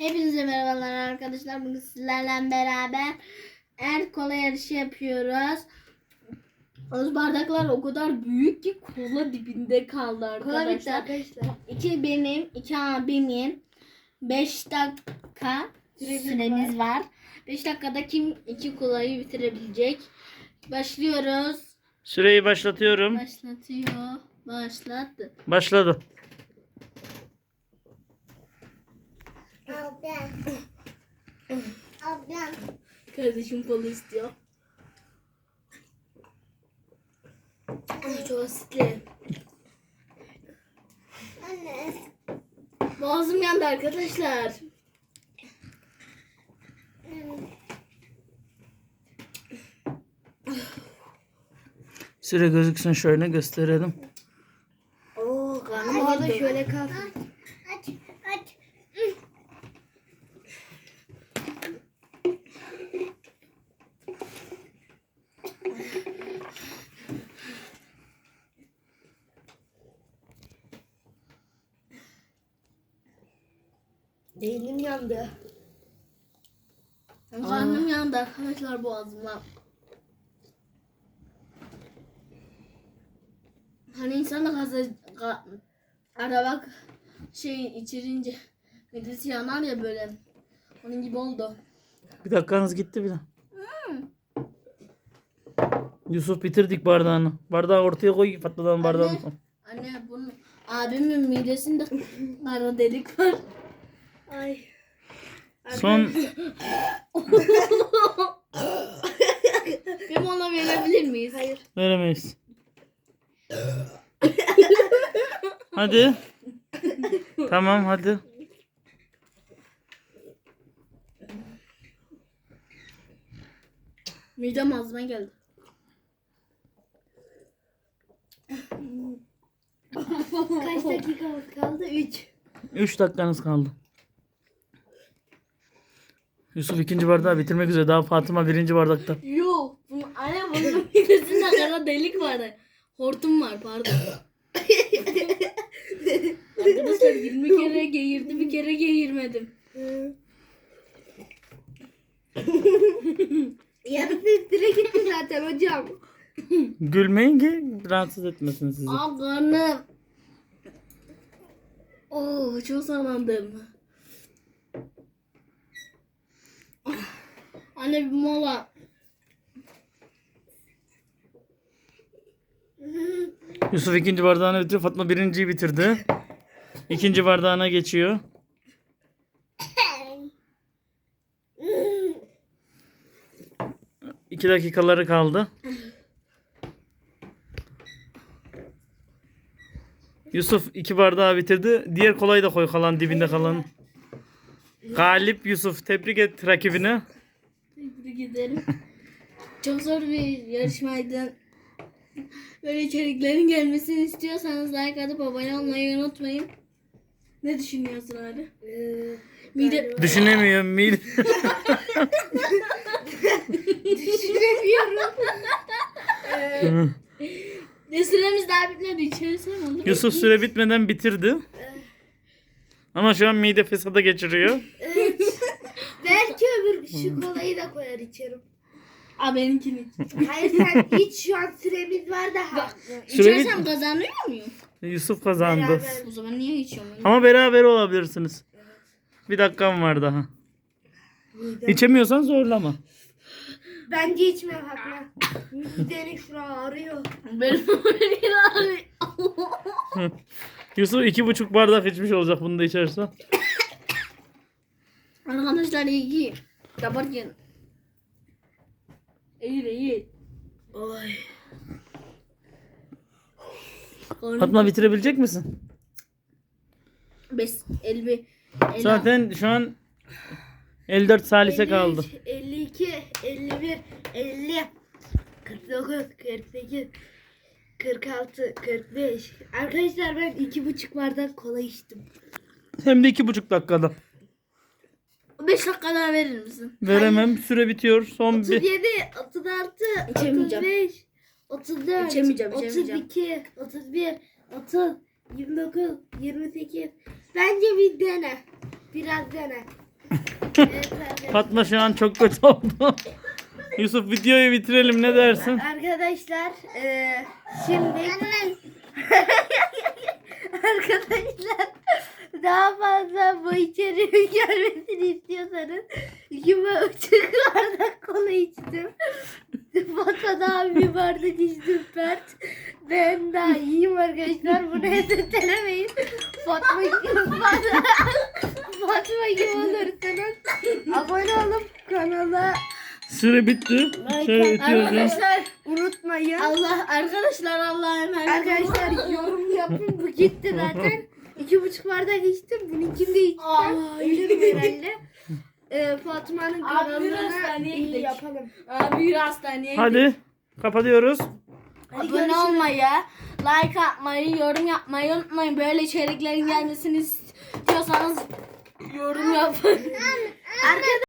Hepinize merhabalar arkadaşlar. Bugün sizlerle beraber el kola yarışı yapıyoruz. O bardaklar o kadar büyük ki kola dibinde kaldı Kola bitti arkadaşlar. arkadaşlar. İki benim, iki abimin. 5 dakika Süremiz süremiz var. 5 dakikada kim iki kolayı bitirebilecek? Başlıyoruz. Süreyi başlatıyorum. Başlatıyor. Başlattı. Başladı. Ablam. Ablam. Kardeşim kola istiyor. Ay, Çok asitli. Anne. Boğazım yandı arkadaşlar. Süre gözüksün şöyle gösterelim. Oo karnım Hadi da ağrıdı. şöyle kalsın. Beynim yandı. Karnım yandı arkadaşlar boğazıma. Hani insan da gaza, ga, araba şey içirince midesi yanar ya böyle. Onun gibi oldu. Bir dakikanız gitti bile. Yusuf bitirdik bardağını. Bardağı ortaya koy patladan bardağını. Anne. Anne bunun abimin midesinde kara delik var. Ay. Son Benim ona verebilir miyiz? Hayır. veremeyiz. hadi. tamam hadi. Midem ağzıma geldi. Kaç dakikamız kaldı? 3. 3 dakikanız kaldı. Yusuf ikinci bardağı bitirmek üzere. Daha Fatıma birinci bardakta. Yok. bu- Anne bunun midesinde kara delik var. Hortum var pardon. Arkadaşlar 20 kere geğirdi bir kere geğirmedim. Yarısı üstüne gitti zaten hocam. Gülmeyin ki rahatsız etmesin sizi. Aa karnım. Oo çok sallandım. Anne bir mola. Yusuf ikinci bardağını bitiriyor. Fatma birinciyi bitirdi. İkinci bardağına geçiyor. İki dakikaları kaldı. Yusuf iki bardağı bitirdi. Diğer kolayı da koy kalan dibinde kalan. Galip Yusuf. Tebrik et rakibini. Tebrik ederim. Çok zor bir yarışmaydı. Böyle içeriklerin gelmesini istiyorsanız like atıp abone olmayı unutmayın. Ne düşünüyorsun abi? Ee, Mide... Düşünemiyorum. Mide. Düşünemiyorum. Ne süremiz daha bitmedi. İçeri sen olur. Yusuf süre bitmeden bitirdi. Ama şu an mide fesada geçiriyor. Belki öbür şu kolayı da koyar içerim. Aa benimkini. Hayır sen hiç şu an süremiz var daha. Süre İçersem kazanıyor muyum? Yusuf kazandı. Beraber. O zaman niye içiyorum? Ama beraber olabilirsiniz. Bir dakikam var daha. İçemiyorsan zorlama. Bence içme Fatma. Mideni şura ağrıyor. Benim beni ağrıyor. Yusuf iki buçuk bardak içmiş olacak bunu da içersen. Arkadaşlar iyi ki. Yaparken. İyi de iyi. Oy. Fatma bitirebilecek misin? Bes, elbi. El Zaten şu an 54 salise kaldı. 52, 51, 50, 49, 48, 46, 45. Arkadaşlar ben iki buçuk bardak kola içtim. Hem de iki buçuk dakikada. 5 dakika daha verir misin? Veremem. Süre bitiyor. Son bir. 37, 36, İçemeyeceğim. 35, 34, İçemeyeceğim, içemeyeceğim. 32, 31, 30, 29, 28. Bence bir dene. Biraz dene. arkadaşlar. Fatma şu an çok kötü oldu. Yusuf videoyu bitirelim ne dersin? Arkadaşlar eee, şimdi arkadaşlar daha fazla bu içeriğin gelmesini istiyorsanız buçuk bardak kola içtim. Fatma daha bir bardak içtim Pert. Ben daha iyiyim arkadaşlar. Bunu ezberlemeyin. Fatma gibi Fatma, Fatma gibi olursanız abone olup kanala Süre bitti. Şöyle itiyoruz ya. Arkadaşlar unutmayın. Allah arkadaşlar Allah'a emanet olun. Arkadaşlar yorum yapın bu gitti zaten. İki buçuk bardak içtim. Bunun de içtim. Aa, Ölürüm herhalde. Ee, Fatma'nın Abi biraz kanalına hastaneye iyi gidelim. yapalım. Abi yürü hastaneye Hadi kapatıyoruz. Abone olmayı, like atmayı, yorum yapmayı unutmayın. Böyle içeriklerin gelmesini istiyorsanız yorum yapın.